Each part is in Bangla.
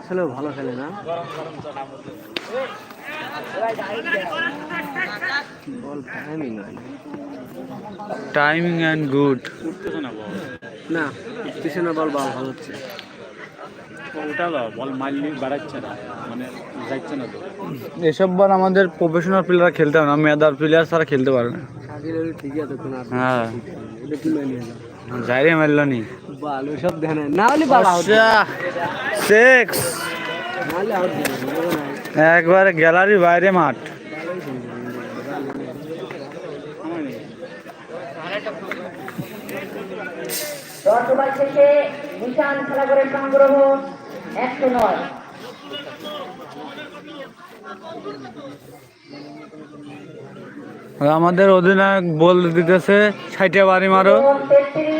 আসলেও ভালো খেলে না? Ball timing timing and good না উঠতেছে না বল বল ভালো হচ্ছে। ওটা বল মারলি বাড়াচ্ছে না মানে যাচ্ছে না তো। এসব বল আমাদের প্রফেশনাল প্লেয়ার খেলতে হবে না মেধার প্লেয়ার ছাড়া খেলতে পারবে না। ঠিকই আছে হ্যাঁ। যাইরে মারল নি বাল দেয় না না হলে সিক্স আউট দেবে একবারে গ্যালারি বাইরে মাঠ। দশ ওভার শেষে নিশান খেলা সংগ্রহ একশো নয়। আমাদের অধিনায়ক বল দিতেছে ষাটে বাড়ি মারো। তেত্রিশ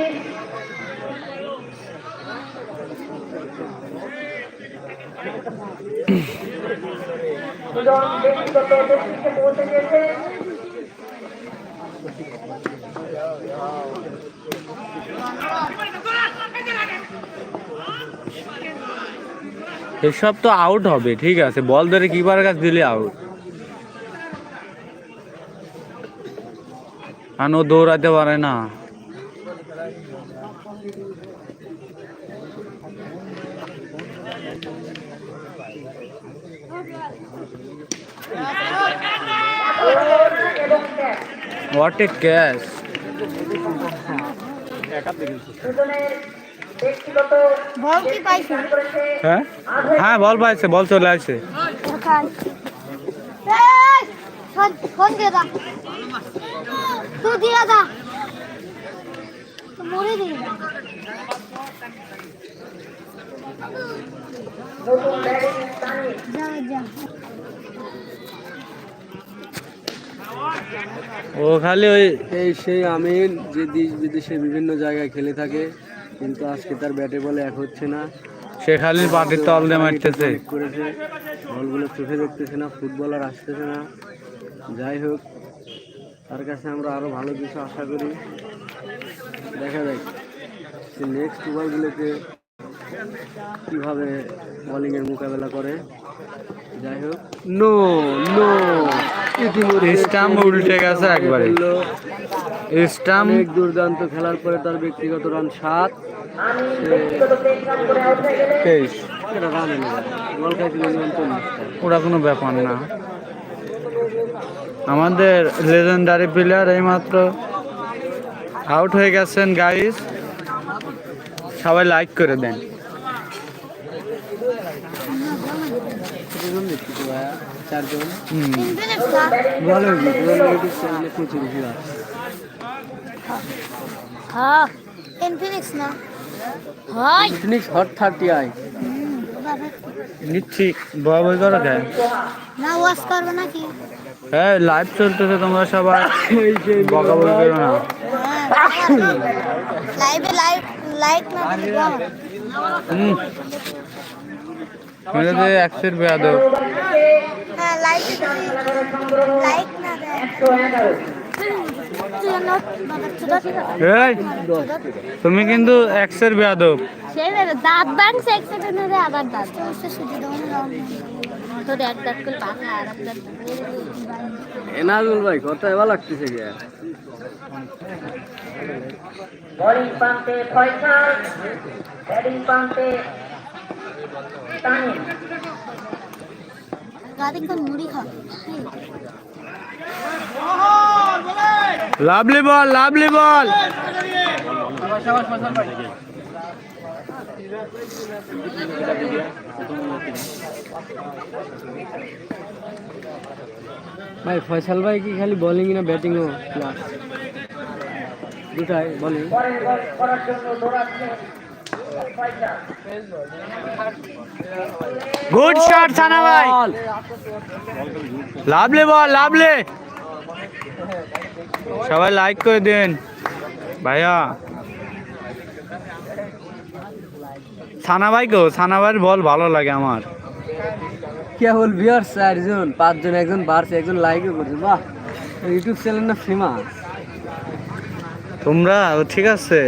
এসব তো আউট হবে, ঠিক আছে। বল ধরে কিপার কাছ দিলে আউট আনো দৌড়াতে পারে না। হোয়াট এ পাইছো রান করেছে হ্যাঁ? হ্যাঁ বল পাইছে বল চলে আসছে তুই মরে দিয়ে দা নতুন ব্যাটিং স্থানে যা যা ও খালি ওই এই সেই আমিন যে দেশ বিদেশে বিভিন্ন জায়গায় খেলে থাকে কিন্তু আজকে তার ব্যাটে বলে এক হচ্ছে না। সে খালি পাটির তল দিয়ে মারতেছে। করেছে। বলগুলো চোখে দেখতেছে না ফুটবলার আসতেছে না। যাই হোক তার কাছে আমরা আরও ভালো কিছু আশা করি। দেখা যাক সে নেক্সট ওভারগুলোতে কীভাবে বোলিংয়ের মোকাবেলা করে? যাই হোক। No no. স্টাম্প উল্টে গেছে একবারে। স্টাম্প। অনেক দুর্দান্ত খেলার পরে তার ব্যক্তিগত রান সাত। তেইশ। ওটা কোনো ব্যাপার না। আমাদের লেজেন্ডারি প্লেয়ার এইমাত্র আউট হয়ে গেছেন গাইস সবাই লাইক করে দেন। কতজন দেখছি তো ভাইয়া। চারজন। ইনফিনিক্স ভালো হয়েছে ইউটিউব চ্যানেলে প্রচুর ভিউয়ার হ্যাঁ ইনফিনিক্স না? হয়। ফিনিক্স হট থার্টি আই নিচ্ছি বয় বই করে দেয় না ওয়াশ করবে নাকি? হ্যাঁ লাইভ চলতেছে তোমরা সবাই বকা বই করো না লাইভে লাইভ লাইক না হুম। মেরে দে একশের বেয়াদব। হ্যাঁ লাইভে যদি লাইক না দেয়। একশো এগারো তুই নোট বাবার চুদত এই তুমি কিন্তু একশের বেয়াদব। দাঁত আবার তো এনাজুল ভাই কত এবার লাগতেছে bowling batting lovely ball lovely ball ভাই ফয়সাল ভাই কি খালি বোলিং না ব্যাটিংও ক্লাস দুটাই বোলিং গুড শট সানা ভাই লাভলে বল লাভলে সবাই লাইক করে দেন। ভাইয়া। সানা ভাই গো সানা ভাইয়ের বল ভালো লাগে আমার। কেবল ভিউয়ার্স চারজন, পাঁচজন, একজন বাড়ছে, একজন লাইকও করছে, বাহ। ইউটিউব চ্যানেল না ফেমাস তোমরা ঠিক আছে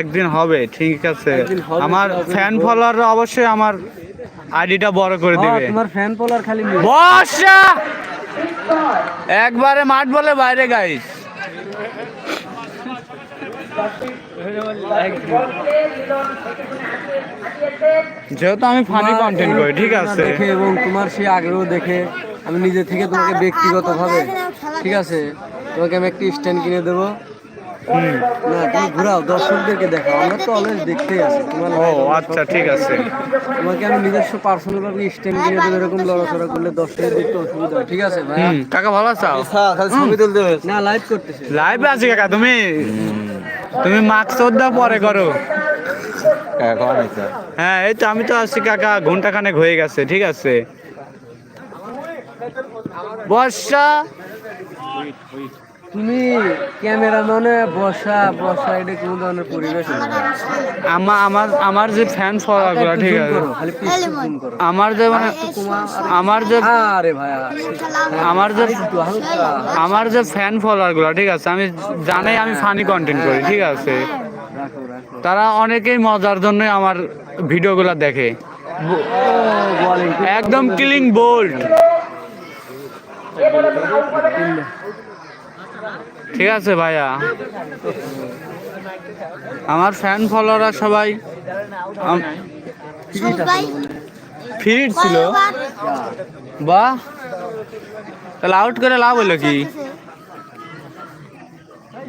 একদিন হবে ঠিক আছে। আমার ফ্যান। ফলোয়াররা অবশ্যই আমার আইডিটা বড় করে দিবে। তোমার ফ্যান পোলার খালি। বর্ষা! একবারে মাঠ বলে বাইরে গাইস যেহেতু আমি ফানি কন্টেন্ট করি ঠিক আছে। দেখে এবং তোমার সেই আগ্রহ দেখে আমি নিজে থেকে তোমাকে ব্যক্তিগতভাবে ঠিক আছে তোমাকে আমি একটি স্ট্যান্ড কিনে দেবো। না তুমি ঘুরাও দর্শকদেরকে দেখাও। আমরা তো অলওয়েজ দেখতেই আছি। তোমার ও আচ্ছা ঠিক আছে। তোমাকে আমি নিজস্ব পার্সোনাল ভাবে স্ট্যান্ড দেবো এরকম লড়াচড়া করলে দর্শকের দেখতে অসুবিধা হয়। ঠিক আছে ভাই কাকা ভালো আছো? ছবি তুলতে না লাইভ করতেছে। লাইভে আছি কাকা তুমি? তুমি মাস্ক দা পরে করো। হ্যাঁ এই তো আমি তো আছি কাকা ঘণ্টা খানেক হয়ে গেছে ঠিক আছে। বর্ষা? তুমি ক্যামেরাম্যানে বসা বসা এটা কোন ধরনের পরিবেশ আমার আমার আমার যে ফ্যান ফলোয়ারগুলো ঠিক আছে। আমার যে মানে আমার যে আরে ভাইয়া আমার যে আমার যে ফ্যান ফলোয়ারগুলো ঠিক আছে আমি জানাই আমি ফানি কন্টেন্ট করি ঠিক আছে। তারা অনেকেই মজার জন্য আমার ভিডিওগুলো দেখে। একদম ক্লিং বোল্ড ঠিক আছে ভাইয়া। আমার ফ্যান ফলোয়াররা সবাই ফিট ছিল। বাহ। তাহলে আউট করে লাভ হলো কি?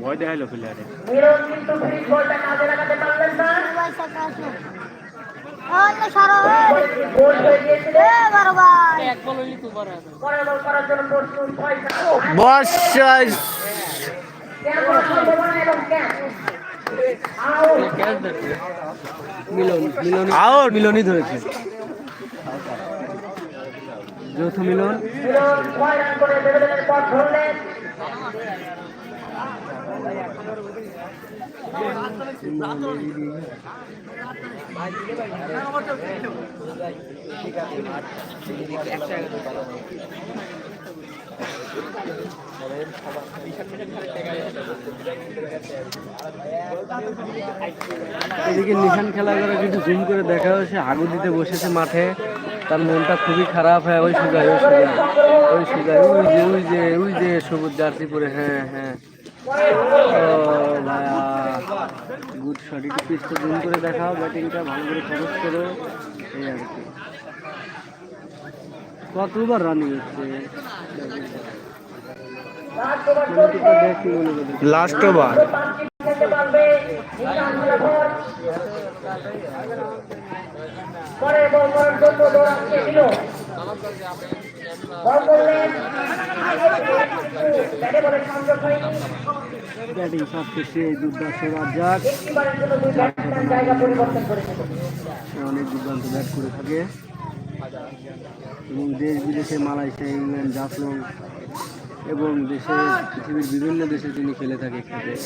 ভয় দেখাইলো প্লেয়ারে বর্ষা মিলন মিলন আউট। মিলনই ধরেছে। যৌথ মিলন। এদিকে নিশান খেলা করে কিন্তু জুম করে দেখা সে হাগু দিতে বসেছে মাঠে। তার মনটা খুবই খারাপ, হয়, ওই সুগায় ওই সুগায় ওই সুগায় ওই যে ওই যে ওই যে সবুজ জার্সি পরে হ্যাঁ হ্যাঁ। গুড শট, একটু জুম করে দেখাও, ব্যাটিংটা ভালো করে ফোকাস করো। এই আর কি। কতবার রানিং হচ্ছে? Last over. পরের বল করার জন্য দৌড়াচ্ছে ছিল বল করলেন ব্যাটে বলে সংযোগ হয়নি ব্যাটিং সবশেষে দুর্দান্ত রাজ্জাক একটিবারের জন্য দুই ব্যাটসম্যান জায়গা পরিবর্তন করেছে। অনেক দুর্দান্ত ব্যাট করে থাকে। এবং দেশ বিদেশে মালয়েশিয়া, ইংল্যান্ড, জাফলং এবং দেশে, পৃথিবীর বিভিন্ন দেশে তিনি খেলে থাকে ক্রিকেট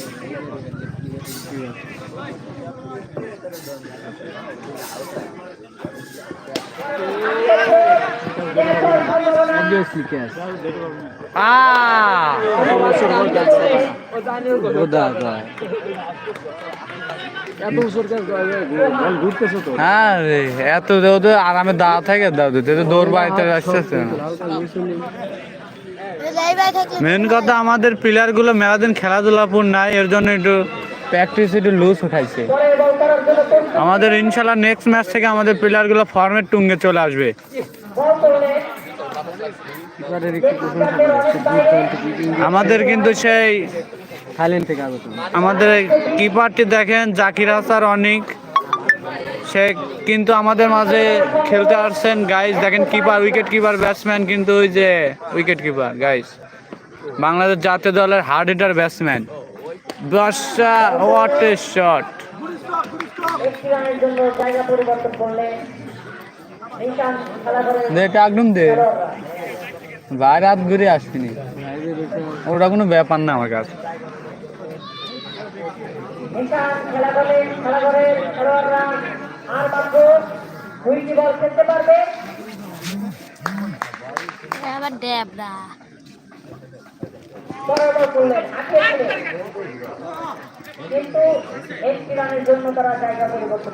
বল ঘুরতেছে তো হ্যাঁ রে এত ওদের আরামে দাঁড়া থাকে দাও মেন কথা, আমাদের প্লেয়ারগুলো মেলাদিন খেলাধুলা পুর নাই, এর জন্য একটু প্র্যাকটিস একটু লুজ উঠাইছে আমাদের ইনশাল্লাহ নেক্সট ম্যাচ থেকে আমাদের প্লেয়ারগুলো ফর্মের টুঙ্গে চলে আসবে কিপারের একটু প্রশংসা করে সে দুর্দান্ত কিপিং আমাদের কিন্তু সেই থাইল্যান্ড থেকে আগত। আমাদের কিপারটি দেখেন? জাকির হাসার অনেক। সে কিন্তু আমাদের মাঝে খেলতে আসছেন। গাইস দেখেন কিপার উইকেট কিপার ব্যাটসম্যান কিন্তু ওই যে উইকেট কিপার গাইস বাংলাদেশ জাতীয় দলের hard hitter batsman Barsha what a shot দে টাকডুম দে। বাইরে হাত ঘুরে আসবিনি। ওটা কোনো ব্যাপার না আমার কাছে। আবার ড্যাবরা করলেন কিন্তু একটি রানের জন্য তারা জায়গা পরিবর্তন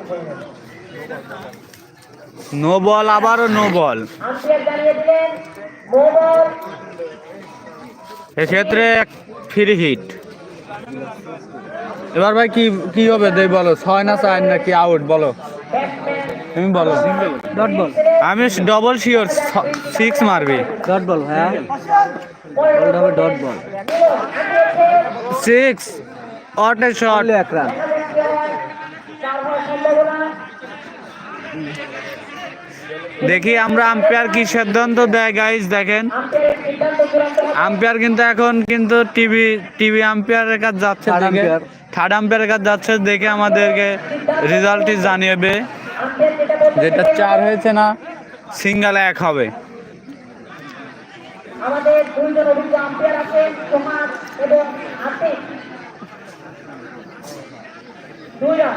নো বল আবারও নো বল। আম্পায়ার জানিয়ে দিলেন নো এক্ষেত্রে ফ্রি হিট এবার ভাই কি কি হবে? দেই বলো ছয় না চার নাকি আউট বলো। তুমি বলো। ডট বল আমি ডবল শিওর সিক্স মারবি। ডট বল হবে dot ball six what a shot এক রান দেখি আমরা আম্পায়ার কি সিদ্ধান্ত দেয় গাইজ দেখেন। আম্পায়ার কিন্তু এখন কিন্তু টিভি টিভি আম্পায়ারের কাছে যাচ্ছে থার্ড আম্পায়ারের কাছে যাচ্ছে দেখে আমাদেরকে রেজাল্টটি জানিয়েবে। যেটা চার হয়েছে না সিঙ্গেল এক হবে। আমাদের দুইজন অভিজ্ঞ আম্পায়ার আছেন এবং দুইজন।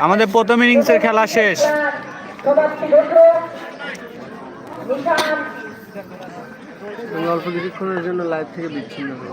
আমাদের প্রথম ইনিংসের খেলা শেষ। আমি অল্প কিছুক্ষণের জন্য লাইভ থেকে বিচ্ছিন্ন হই।